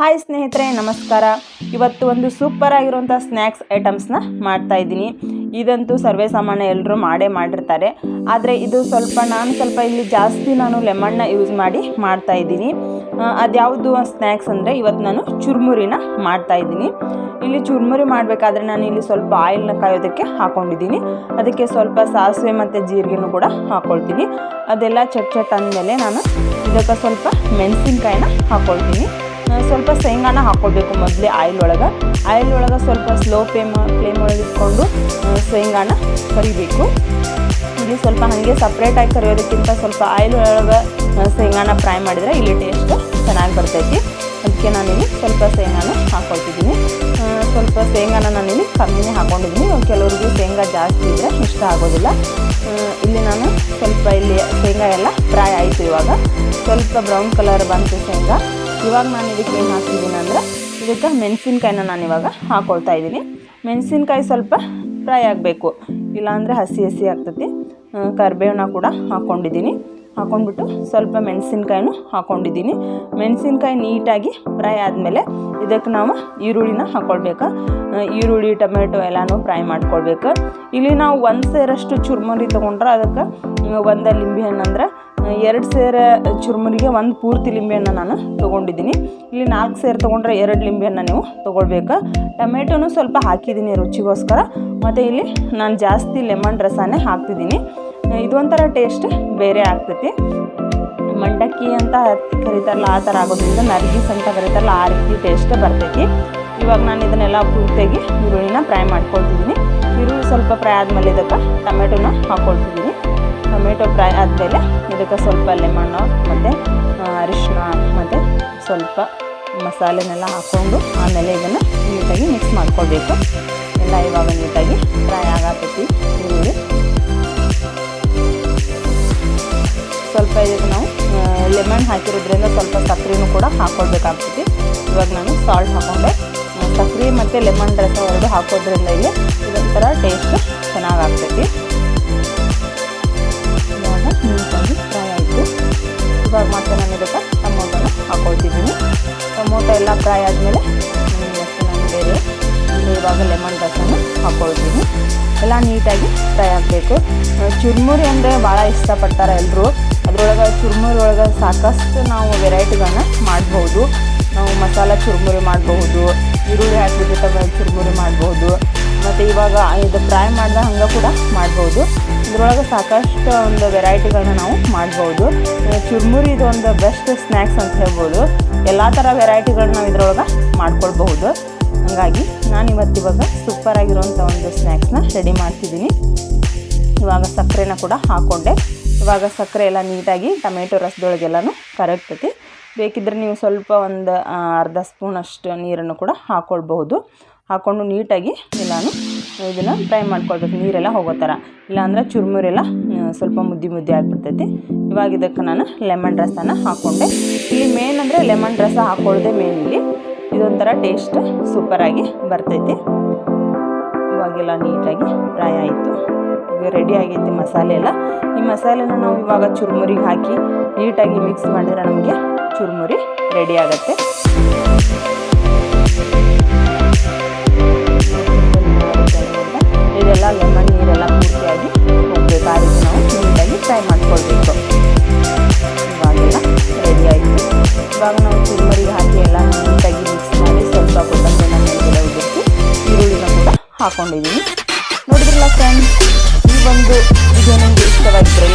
Hi ಸ್ನೇಹಿತರೆ, ನಮಸ್ಕಾರ. ಇವತ್ತು ಒಂದು ಸೂಪರ್ ಆಗಿರುವಂಥ ಸ್ನ್ಯಾಕ್ಸ್ ಐಟಮ್ಸ್ನ ಮಾಡ್ತಾ ಇದ್ದೀನಿ. ಇದಂತೂ ಸರ್ವೇ ಸಾಮಾನ್ಯ ಎಲ್ಲರೂ ಮಾಡೇ ಮಾಡಿರ್ತಾರೆ. ಆದರೆ ಇದು ಸ್ವಲ್ಪ ನಾನು ಸ್ವಲ್ಪ ಇಲ್ಲಿ ಜಾಸ್ತಿ ನಾನು ಲೆಮನ್ನ ಯೂಸ್ ಮಾಡಿ ಮಾಡ್ತಾ ಇದ್ದೀನಿ. ಅದ್ಯಾವುದು ಸ್ನ್ಯಾಕ್ಸ್ ಅಂದರೆ ಇವತ್ತು ನಾನು ಚುರುಮುರಿನ ಮಾಡ್ತಾ ಇದ್ದೀನಿ. ಇಲ್ಲಿ ಚುರುಮುರಿ ಮಾಡಬೇಕಾದ್ರೆ ನಾನು ಇಲ್ಲಿ ಸ್ವಲ್ಪ ಆಯಿಲ್ನ ಕಾಯೋದಕ್ಕೆ ಹಾಕೊಂಡಿದ್ದೀನಿ. ಅದಕ್ಕೆ ಸ್ವಲ್ಪ ಸಾಸಿವೆ ಮತ್ತು ಜೀರಿಗೆನೂ ಕೂಡ ಹಾಕ್ಕೊಳ್ತೀನಿ ಅದೆಲ್ಲ ಚಟ್ ಚಟ್ ಅಂದಮೇಲೆ ನಾನು ಇದಕ್ಕೆ ಸ್ವಲ್ಪ ಮೆಣಸಿನ್ಕಾಯಿನ ಹಾಕ್ಕೊಳ್ತೀನಿ ಸ್ವಲ್ಪ ಶೇಂಗಾನ ಹಾಕ್ಕೊಳ್ಬೇಕು ಮೊದಲೇ ಆಯಿಲ್ ಒಳಗೆ ಆಯಿಲ್ ಒಳಗೆ ಸ್ವಲ್ಪ ಸ್ಲೋ ಫ್ಲೇಮ್ ಫ್ಲೇಮ್ ಒಳಗೆ ಇಟ್ಕೊಂಡು ಶೇಂಗಾನ ಕರಿಬೇಕು. ಇಲ್ಲಿ ಸ್ವಲ್ಪ ಹಾಗೆ ಸಪ್ರೇಟಾಗಿ ಕರಿಯೋದಕ್ಕಿಂತ ಸ್ವಲ್ಪ ಆಯಿಲ್ ಒಳಗೆ ಶೇಂಗಾನ ಫ್ರೈ ಮಾಡಿದರೆ ಇಲ್ಲಿ ಟೇಸ್ಟ್ ಚೆನ್ನಾಗಿ ಬರ್ತೈತಿ. ಅದಕ್ಕೆ ನಾನಿಲ್ಲಿ ಸ್ವಲ್ಪ ಶೇಂಗಾನ ಹಾಕ್ಕೊಳ್ತಿದ್ದೀನಿ ಸ್ವಲ್ಪ ಶೇಂಗಾನ ನಾನಿಲ್ಲಿ ಕಮ್ಮಿನೇ ಹಾಕ್ಕೊಂಡಿದ್ದೀನಿ ಕೆಲವ್ರಿಗೆ ಶೇಂಗಾ ಜಾಸ್ತಿ ಇದ್ದರೆ ಇಷ್ಟ ಆಗೋದಿಲ್ಲ. ಇಲ್ಲಿ ನಾನು ಸ್ವಲ್ಪ ಇಲ್ಲಿ ಶೇಂಗಾ ಎಲ್ಲ ಫ್ರೈ ಆಯಿತು ಇವಾಗ. ಸ್ವಲ್ಪ ಬ್ರೌನ್ ಕಲರ್ ಬಂತು ಶೇಂಗಾ. ಇವಾಗ ನಾನು ಇದಕ್ಕೆ ಏನು ಹಾಕ್ತಿದ್ದೀನಿ ಅಂದರೆ ಇದಕ್ಕೆ ಮೆಣಸಿನ್ಕಾಯಿನ ನಾನು ಇವಾಗ ಹಾಕ್ಕೊಳ್ತಾ ಇದ್ದೀನಿ. ಮೆಣಸಿನ್ಕಾಯಿ ಸ್ವಲ್ಪ ಫ್ರೈ ಆಗಬೇಕು. ಇಲ್ಲಾಂದರೆ ಹಸಿ ಹಸಿ ಆಗ್ತೈತಿ. ಕರ್ಬೇವನ್ನ ಕೂಡ ಹಾಕ್ಕೊಂಡಿದ್ದೀನಿ ಹಾಕ್ಕೊಂಡ್ಬಿಟ್ಟು ಸ್ವಲ್ಪ ಮೆಣಸಿನ್ಕಾಯಿನೂ ಹಾಕ್ಕೊಂಡಿದ್ದೀನಿ ಮೆಣಸಿನ್ಕಾಯಿ ನೀಟಾಗಿ ಫ್ರೈ ಆದಮೇಲೆ ಇದಕ್ಕೆ ನಾವು ಈರುಳ್ಳಿನ ಹಾಕ್ಕೊಳ್ಬೇಕು ಈರುಳ್ಳಿ, ಟೊಮೆಟೊ ಎಲ್ಲನೂ ಫ್ರೈ ಮಾಡ್ಕೊಳ್ಬೇಕು. ಇಲ್ಲಿ ನಾವು ಒಂದು ಸೇರಷ್ಟು ಚುರುಮುರಿ ತೊಗೊಂಡ್ರೆ ಅದಕ್ಕೆ ಒಂದು ಲಿಂಬೆ ಹಣ್ಣು ಅಂದ್ರೆ ಎರಡು ಸೇರ ಚುರುಮುರಿಗೆ ಒಂದು ಪೂರ್ತಿ ಲಿಂಬೆಹಣ್ಣು ನಾನು ತೊಗೊಂಡಿದ್ದೀನಿ. ಇಲ್ಲಿ ನಾಲ್ಕು ಸೇರು ತೊಗೊಂಡ್ರೆ ಎರಡು ಲಿಂಬೆಹಣ್ಣು ನೀವು ತೊಗೊಳ್ಬೇಕು? ಟೊಮೆಟೊನು ಸ್ವಲ್ಪ ಹಾಕಿದ್ದೀನಿ ರುಚಿಗೋಸ್ಕರ. ಮತ್ತು ಇಲ್ಲಿ ನಾನು ಜಾಸ್ತಿ ಲೆಮನ್ ರಸನೇ ಹಾಕ್ತಿದ್ದೀನಿ. ಇದೊಂಥರ ಟೇಸ್ಟ್ ಬೇರೆ ಆಗ್ತೈತಿ. ಮಂಡಕ್ಕಿ ಅಂತ ಕರಿತಾರಲ್ಲ, ಆ ಥರ ಆಗೋದ್ರಿಂದ ನರ್ಗಿಸ್ ಅಂತ ಕರಿತಾರಲ್ಲ, ಆ ರೀತಿ ಟೇಸ್ಟ್ ಬರ್ತೈತಿ. ಇವಾಗ ನಾನು ಇದನ್ನೆಲ್ಲ ಪೂರ್ತಿಯಾಗಿ ಈರುಳ್ಳಿನ ಫ್ರೈ ಮಾಡ್ಕೊಳ್ತಿದ್ದೀನಿ. ಸ್ವಲ್ಪ ಫ್ರೈ ಆದಮೇಲೆ ಇದಕ್ಕೆ ಟೊಮೆಟೊನ ಹಾಕ್ಕೊಳ್ತಿದ್ದೀನಿ ಟೊಮೆಟೊ ಫ್ರೈ ಆದಮೇಲೆ ಇದಕ್ಕೆ ಸ್ವಲ್ಪ ಲೆಮಣ್ಣು ಮತ್ತು ಅರಿಶಿನ ಮತ್ತು ಸ್ವಲ್ಪ ಮಸಾಲೆನೆಲ್ಲ ಹಾಕ್ಕೊಂಡು ಆಮೇಲೆ ಇದನ್ನು ನೀಟಾಗಿ ಮಿಕ್ಸ್ ಮಾಡ್ಕೊಳ್ಬೇಕು. ಎಲ್ಲ ಇವಾಗ ನೀಟಾಗಿ ಫ್ರೈ ಆಗತ್ತೈತಿ ಈರುಳ್ಳಿ ಸ್ವಲ್ಪ ಇದಕ್ಕೆ ನಾವು ಲೆಮನ್ ಹಾಕಿರೋದ್ರಿಂದ ಸ್ವಲ್ಪ ಸಕ್ಕರೆನೂ ಕೂಡ ಹಾಕ್ಕೊಳ್ಬೇಕಾಗ್ತೈತಿ ಇವಾಗ ನಾನು ಸಾಲ್ಟ್ ಹಾಕ್ಕೊಂಡೆ ಆ, ಸಕ್ಕರೆ ಮತ್ತು ಲೆಮನ್ ರಸ ಎರಡು ಹಾಕೋದ್ರಿಂದ ಇಲ್ಲಿ ಇದೊಂಥರ ಟೇಸ್ಟ್ ಚೆನ್ನಾಗಾಗ್ತೈತಿ. ಇವಾಗ ನೀಟಾಗಿ ಫ್ರೈ ಆಯಿತು. ಇವಾಗ ಮತ್ತೆ ನಾನು ಇದಕ್ಕೆ ಟೊಮೊಟೊನ ಹಾಕ್ಕೊಳ್ತಿದ್ದೀನಿ ಟೊಮೊಟೊ ಎಲ್ಲ ಫ್ರೈ ಆದಮೇಲೆ ನಾನು ಬೇರೆ ಇವಾಗ ಲೆಮನ್ ರಸನ ಹಾಕೊಳ್ತೀನಿ. ಎಲ್ಲ ನೀಟಾಗಿ ಫ್ರೈ ಆಗಬೇಕು. ಚುರ್ಮುರಿ ಅಂದರೆ ಭಾಳ ಇಷ್ಟಪಡ್ತಾರೆ ಎಲ್ಲರೂ ಅದರೊಳಗೆ ಚುರ್ಮುರಿ ಒಳಗೆ ಸಾಕಷ್ಟು ನಾವು ವೆರೈಟಿಗಳನ್ನ ಮಾಡ್ಬೋದು. ನಾವು ಮಸಾಲ ಚುರ್ಮುರಿ ಮಾಡಬಹುದು ಈರುಳ್ಳಿ ಹಾಕಿಬಿಟ್ಟು ತಗೊಂಡು ಚುರುಮುರಿ ಮಾಡ್ಬೋದು. ಮತ್ತು ಇವಾಗ ಇದು ಫ್ರೈ ಮಾಡಿದ ಹಂಗೆ ಕೂಡ ಮಾಡ್ಬೋದು. ಇದರೊಳಗೆ ಸಾಕಷ್ಟು ಒಂದು ವೆರೈಟಿಗಳನ್ನ ನಾವು ಮಾಡ್ಬೋದು. ಚುರುಮುರಿ ಇದು ಒಂದು ಬೆಸ್ಟ್ ಸ್ನ್ಯಾಕ್ಸ್ ಅಂತ ಹೇಳ್ಬೋದು. ಎಲ್ಲ ಥರ ವೆರೈಟಿಗಳನ್ನ ನಾವು ಇದ್ರೊಳಗೆ ಮಾಡ್ಕೊಳ್ಬಹುದು. ಹಾಗಾಗಿ ನಾನು ಇವತ್ತಿವಾಗ ಸೂಪರ್ ಆಗಿರುವಂಥ ಒಂದು ಸ್ನ್ಯಾಕ್ಸ್ನ ರೆಡಿ ಮಾಡ್ತಿದ್ದೀನಿ. ಇವಾಗ ಸಕ್ಕರೆನ ಕೂಡ ಹಾಕ್ಕೊಂಡೆ ಇವಾಗ ಸಕ್ಕರೆ ಎಲ್ಲ ನೀಟಾಗಿ ಟೊಮೆಟೊ ರಸದೊಳಗೆಲ್ಲನೂ ಕರಗ್ತೈತಿ. ಬೇಕಿದ್ರೆ ನೀವು ಸ್ವಲ್ಪ ಒಂದು ಅರ್ಧ ಸ್ಪೂನ್ ಅಷ್ಟು ನೀರನ್ನು ಕೂಡ ಹಾಕ್ಕೊಳ್ಬಹುದು ಹಾಕ್ಕೊಂಡು ನೀಟಾಗಿ ಎಲ್ಲನೂ ಇದನ್ನು ಫ್ರೈ ಮಾಡ್ಕೊಳ್ಬೇಕು. ನೀರೆಲ್ಲ ಹೋಗೋ ಥರ ಇಲ್ಲಾಂದ್ರೆ ಚುರುಮುರೆಲ್ಲ ಸ್ವಲ್ಪ ಮುದ್ದಿ ಮುದ್ದೆ ಆಗಿಬಿಡ್ತೈತಿ. ಇವಾಗ ಇದಕ್ಕೆ ನಾನು ಲೆಮನ್ ರಸನ ಹಾಕ್ಕೊಂಡೆ ಇಲ್ಲಿ ಮೇನ್ ಅಂದರೆ ಲೆಮನ್ ರಸ ಹಾಕ್ಕೊಳ್ಳೋದೇ ಮೇನ್ ಇಲ್ಲಿ. ಇದೊಂಥರ ಟೇಸ್ಟ್ ಸೂಪರಾಗಿ ಬರ್ತೈತಿ. ಇವಾಗೆಲ್ಲ ನೀಟಾಗಿ ಫ್ರೈ ಆಯಿತು. ಈಗ ರೆಡಿ ಆಗೈತೆ ಮಸಾಲೆ ಎಲ್ಲ. ಈ ಮಸಾಲೆನ ನಾವು ಇವಾಗ ಚುರುಮುರಿಗೆ ಹಾಕಿ ನೀಟಾಗಿ ಮಿಕ್ಸ್ ಮಾಡಿದ್ರೆ ನಮಗೆ ಚುರುಮುರಿ ರೆಡಿ ಆಗುತ್ತೆ. ಇದೆಲ್ಲ ಲೆಮನ್ ನೀರೆಲ್ಲ ಪೂರ್ತಿಯಾಗಿ ಹೋಗ್ಬೇಕು. ಆ ರೀತಿ ನಾವು ನೀಟಾಗಿ ಫ್ರೈ ಮಾಡ್ಕೊಳ್ಬೇಕು. ಇವಾಗೆಲ್ಲ ರೆಡಿ ಆಯಿತು. ಇವಾಗ ನಾವು ಚುರುಮುರಿಗೆ ಹಾಕಿ ಎಲ್ಲ ನೀಟಾಗಿ ಮಿಕ್ಸ್ ಮಾಡಿ ಸ್ವಲ್ಪ ಕೊತ್ತಂಬರಿನ ನಾನು ಉದುರಿಸಿ ಈರುಳ್ಳಿನ ಕೂಡ ಹಾಕೊಂಡಿದ್ದೀನಿ ನೋಡಿದ್ರಲ್ಲ ಫ್ರೆಂಡ್ಸ್ ಈ ಒಂದು ವಿಡಿಯೋ ನಿಮಗೆ ಇಷ್ಟವಾಗಿದ್ದರೆ